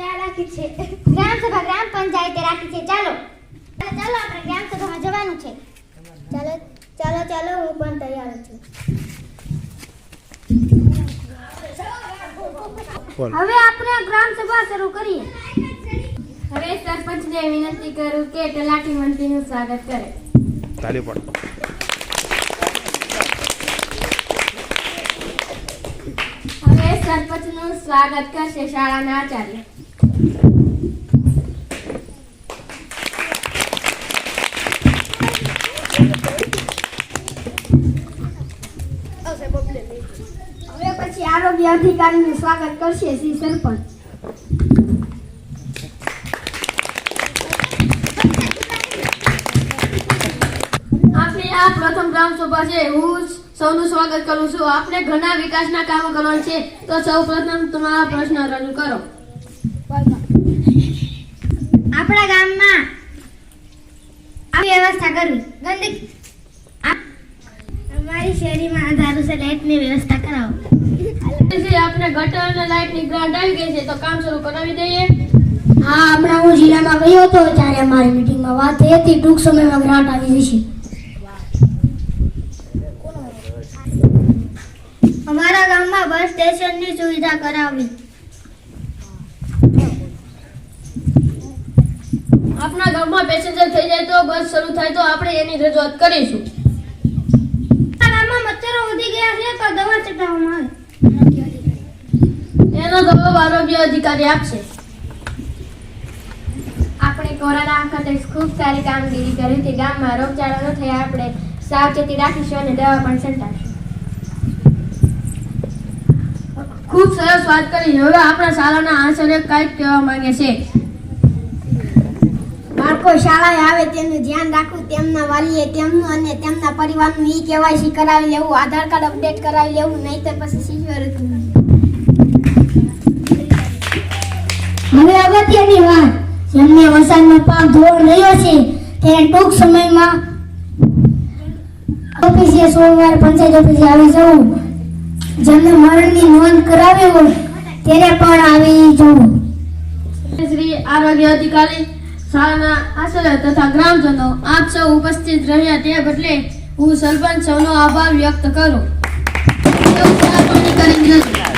સભા ક્યાં રાખી છે. ગ્રામ સભા ગ્રામ પંચાયતે રાખી છે. ચાલો. ચાલો આપણે ગ્રામ સભામાં જવાનું છે. ચાલો ચાલો ચાલો હું પણ તૈયાર છું. હવે આપણે ગ્રામ સભા શરૂ કરીએ. હવે સરપંચને વિનંતી કરું કે તલાટી મંત્રીનું સ્વાગત કરે. તાલી પાડો. હવે સરપંચનું સ્વાગત કરશે શાળાના આચાર્ય. આપણી આ પ્રથમ ગ્રામ છે, હું સૌનું સ્વાગત કરું છું. આપણે ઘણા વિકાસના કામો કરવાના છે, તો સૌ પ્રથમ તમારા પ્રશ્ન રજૂ કરો. આપણા ગામમાં આવી વ્યવસ્થા કરવી ગંદકી. અમારી શેરીમાં ધારું છે લાઇટની વ્યવસ્થા કરાવો. આપણે ગટર અને લાઇટની ગ્રાન્ટ આવી ગઈ છે તો કામ શરૂ કરાવી દઈએ. હા હમણાં હું જિલ્લામાં ગયો હતો ત્યારે અમારી મીટિંગમાં વાત થઈ હતી ટૂંક સમયમાં ગ્રાન્ટ આવી જશે. અમારા ગામમાં બસ સ્ટેશનની સુવિધા કરાવી. આપણા ગામમાં પેસેન્જર થઈ જાય તો બસ શરૂ થાય તો આપણે એની રજૂઆત કરીશું. ગામમાં મચ્છરો વધી ગયા છે તો દવા છટાવવામાં આવે. એનો જવાબ આરોગ્ય અધિકારી આપશે. આપણે કોરોના વખતે ખૂબ સારી કામગીરી કરી હતી. ગામમાં રોગચાળો ન થયા. આપણે સાવચેતી રાખીશું અને દવા પણ છંટાશું ખૂબ સરસ વાત કરી. હવે આપણા શાળાના આચાર્ય કાંઈક કહેવા માંગે છે. બાળકો શાળાએ આવે તેનું ધ્યાન રાખવું તેમના વાલીએ તેમનું અને તેમના પરિવારનું ઈ કેવાયસી કરાવી લેવું આધાર કાર્ડ અપડેટ કરાવી લેવું નહીં તો પછી શિષ્યવૃત્તિ. હવે અગત્યની વાત જેમને વરસાદનો પાક ધોળ રહ્યો છે તેને ટૂંક સમયમાં ઓફિસે સોમવાર પંચાયત ઓફિસે આવી જવું. જેમને મરણની નોંધ કરાવી હોય તેને પણ આવી જવું. શ્રી આરોગ્ય અધિકારી શાળાના આચાર્ય તથા ગ્રામજનો આપ સૌ ઉપસ્થિત રહ્યા તે બદલે હું સરપંચ સૌનો આભાર વ્યક્ત કરું સૌ જજો.